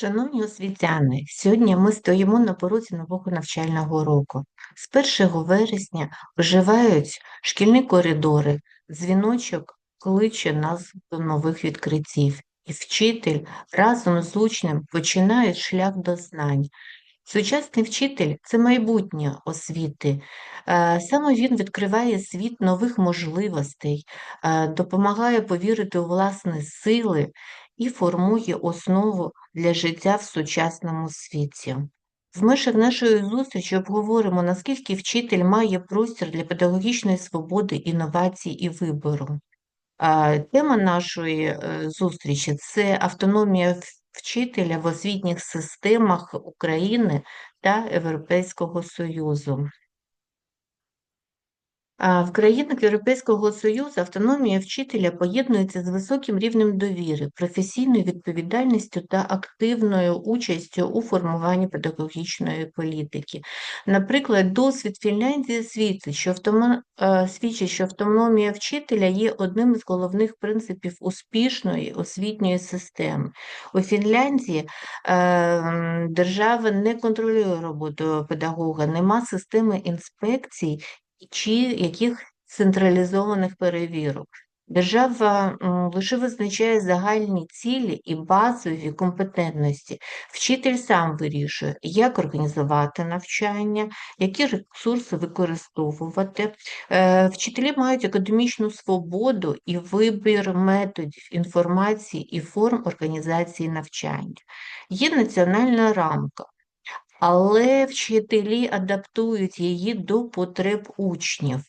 Шановні освітяни, сьогодні ми стоїмо на порозі нового навчального року. З 1 вересня оживають шкільні коридори, дзвіночок кличе нас до нових відкриттів, і вчитель разом з учнем починає шлях до знань. Сучасний вчитель це майбутнє освіти. Е, Саме він відкриває світ нових можливостей, е, допомагає повірити у власні сили і формує основу для життя в сучасному світі. В межах нашої зустрічі обговоримо, наскільки вчитель має простір для педагогічної свободи, інновацій і вибору. Тема нашої е, зустрічі це автономія вчителя в освітніх системах України та Європейського Союзу. В країнах Європейського Союзу автономія вчителя поєднується з високим рівнем довіри, професійною відповідальністю та активною участю у формуванні педагогічної політики. Наприклад, досвід Фінляндії свідчить, що автомо- е, свідчить, що автономія вчителя є одним із головних принципів успішної освітньої системи. У Фінляндії е, держава не контролює роботу педагога, нема системи інспекцій чи яких централізованих перевірок. Держава лише визначає загальні цілі і базові компетентності. Вчитель сам вирішує, як організувати навчання, які ресурси використовувати. Е, Вчителі мають академічну свободу і вибір методів, інформації і форм організації навчання. Є національна рамка. Але вчителі адаптують її до потреб учнів.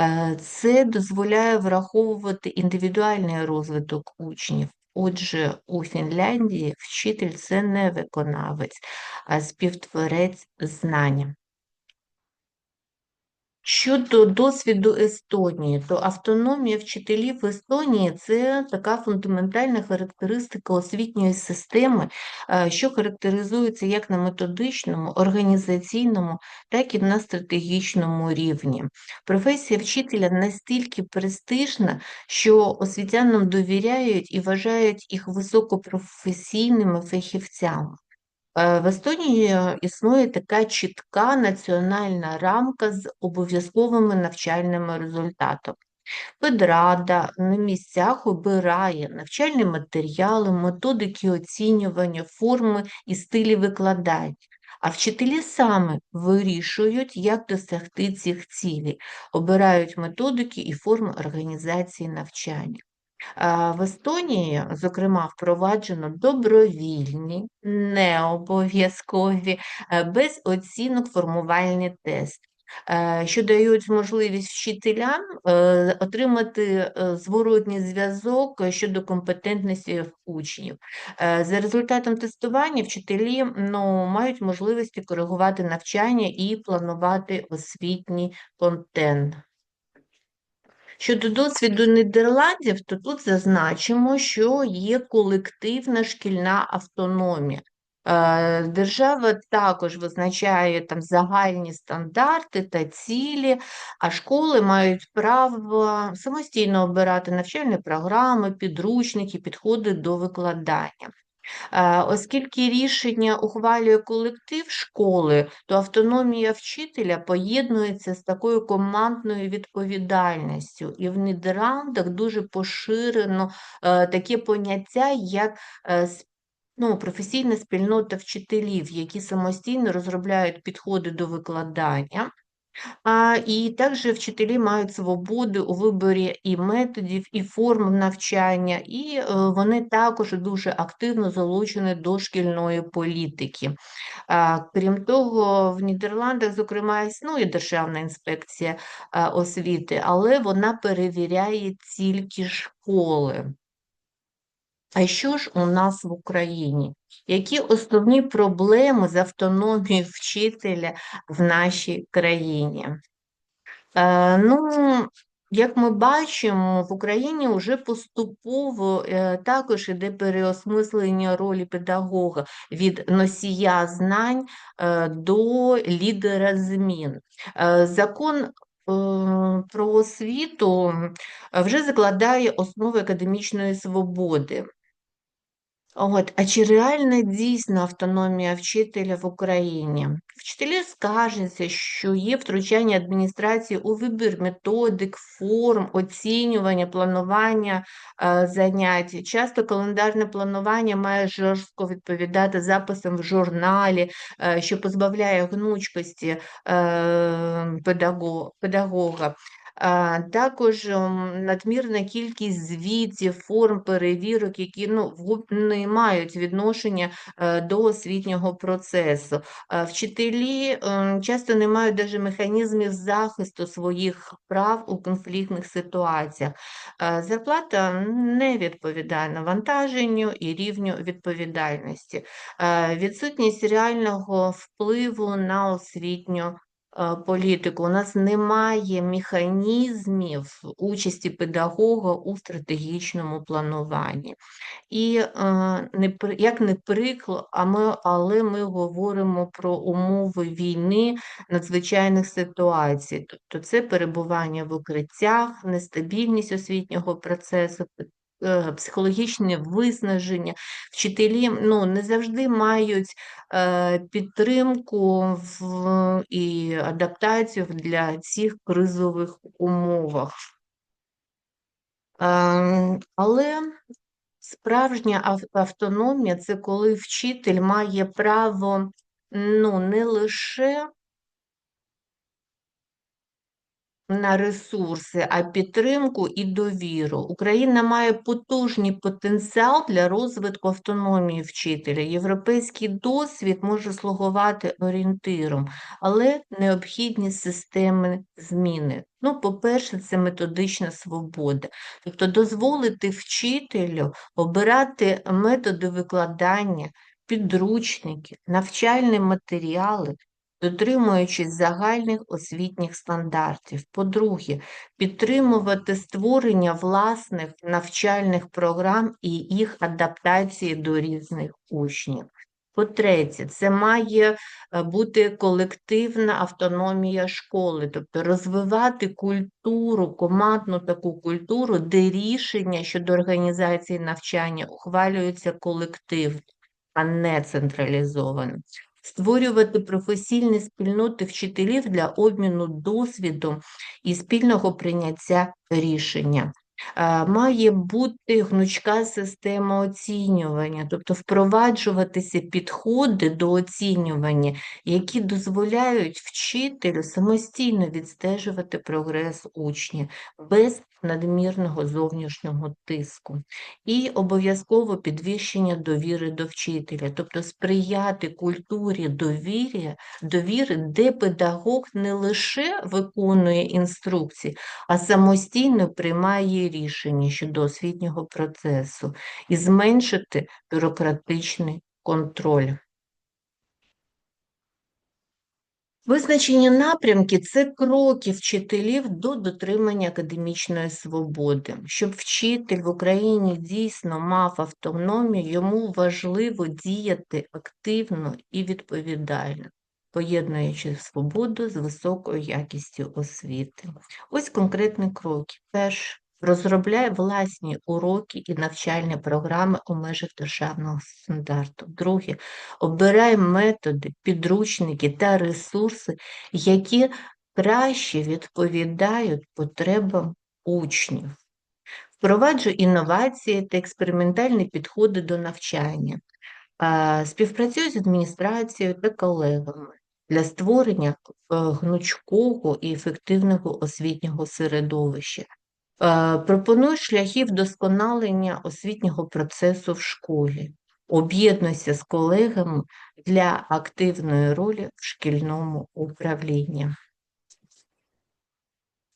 Е, Це дозволяє враховувати індивідуальний розвиток учнів. Отже, у Фінляндії вчитель це не виконавець, а співтворець знання. Щодо досвіду Естонії, то автономія вчителів в Естонії це така фундаментальна характеристика освітньої системи, е, що характеризується як на методичному, організаційному, так і на стратегічному рівні. Професія вчителя настільки престижна, що освітянам довіряють і вважають їх високопрофесійними фахівцями. Е, В Естонії існує така чітка національна рамка з обов'язковими навчальними результатами. Педрада на місцях обирає навчальні матеріали, методики оцінювання, форми і стилі викладання. А вчителі саме вирішують, як досягти цих цілей, обирають методики і форми організації навчання. А, В Естонії, зокрема, впроваджено добровільні, необов'язкові, е, без оцінок формувальні тести, е, що дають можливість вчителям е, отримати е, зворотній зв'язок щодо компетентності учнів. Е, За результатом тестування вчителі ну, мають можливості коригувати навчання і планувати освітній контент. Щодо досвіду Нідерландів, то тут зазначимо, що є колективна шкільна автономія. Е, Держава також визначає там загальні стандарти та цілі, а школи мають право самостійно обирати навчальні програми, підручники, підходи до викладання. Е, Оскільки рішення ухвалює колектив школи, то автономія вчителя поєднується з такою командною відповідальністю. І в Нідерландах дуже поширено е, таке поняття, як е, ну, професійна спільнота вчителів, які самостійно розробляють підходи до викладання. І також вчителі мають свободу у виборі і методів, і форм навчання, і вони також дуже активно залучені до шкільної політики. Крім того, в Нідерландах, зокрема, існує Державна інспекція освіти, але вона перевіряє тільки школи. А що ж у нас в Україні? Які основні проблеми з автономією вчителя в нашій країні? Е, ну, як ми бачимо, в Україні вже поступово е, також іде переосмислення ролі педагога від носія знань е, до лідера змін. Е, Закон про освіту вже закладає основи академічної свободи. От, а чи реальна дійсно автономія вчителя в Україні? Вчителі скаржаться, що є втручання адміністрації у вибір методик, форм, оцінювання, планування е, занять. Часто календарне планування має жорстко відповідати записам в журналі, е, що позбавляє гнучкості е, педагог, педагога. Також ем, надмірна кількість звітів, форм перевірок, які ну, не мають відношення е, до освітнього процесу. Вчителі ем, часто не мають даже механізмів захисту своїх прав у конфліктних ситуаціях. Зарплата не відповідає навантаженню і рівню відповідальності. Відсутність реального впливу на освітню політику. У нас немає механізмів участі педагога у стратегічному плануванні. І як не прикро, а ми, але ми говоримо про умови війни, надзвичайних ситуацій. Тобто це перебування в укриттях, нестабільність освітнього процесу, психологічне виснаження. Вчителі ну, не завжди мають е, підтримку в, і адаптацію для цих кризових умовах. Ем, Але Справжня автономія це коли вчитель має право ну, не лише на ресурси, а підтримку і довіру. Україна має потужний потенціал для розвитку автономії вчителя. Європейський досвід може слугувати орієнтиром, але необхідні системні зміни. Ну, по-перше, це методична свобода, тобто дозволити вчителю обирати методи викладання, підручники, навчальні матеріали, дотримуючись загальних освітніх стандартів. По-друге, підтримувати створення власних навчальних програм і їх адаптації до різних учнів. По-третє, це має е, бути колективна автономія школи, тобто розвивати культуру, командну таку культуру, де рішення щодо організації навчання ухвалюються колективно, а не централізовано створювати професійні спільноти вчителів для обміну досвідом і спільного прийняття рішення. Е, Має бути гнучка система оцінювання, тобто впроваджуватися підходи до оцінювання, які дозволяють вчителю самостійно відстежувати прогрес учня без надмірного зовнішнього тиску. І обов'язково підвищення довіри до вчителя, тобто сприяти культурі довір'я, довіри, де педагог не лише виконує інструкції, а самостійно приймає рішення щодо освітнього процесу і зменшити бюрократичний контроль. Визначені напрямки це кроки вчителів до дотримання академічної свободи. Щоб вчитель в Україні дійсно мав автономію, йому важливо діяти активно і відповідально, поєднуючи свободу з високою якістю освіти. Ось конкретні кроки. Перше. Розробляй власні уроки і навчальні програми у межах державного стандарту. Друге, обирай методи, підручники та ресурси, які краще відповідають потребам учнів. Впроваджуй інновації та експериментальні підходи до навчання. А, Співпрацюй з адміністрацією та колегами для створення е, гнучкого і ефективного освітнього середовища. Е, Пропонуй шляхи вдосконалення освітнього процесу в школі. Об'єднуйся з колегами для активної ролі в шкільному управлінні.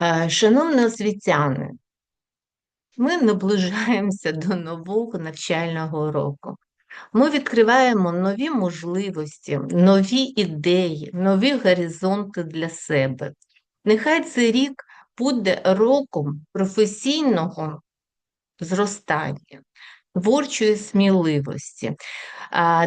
Е, Шановні освітяни, ми наближаємося до нового навчального року. Ми відкриваємо нові можливості, нові ідеї, нові горизонти для себе. Нехай цей рік буде роком професійного зростання, творчої сміливості.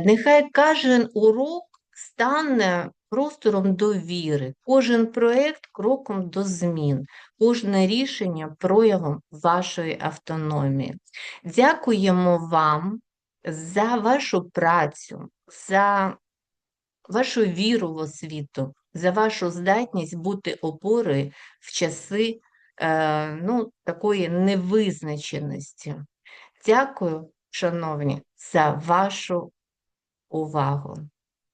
Нехай кожен урок стане простором довіри, кожен проєкт кроком до змін, кожне рішення проявом вашої автономії. Дякуємо вам за вашу працю, за вашу віру в освіту, за вашу здатність бути опорою в часи е, ну, такої невизначеності. Дякую, шановні, за вашу увагу.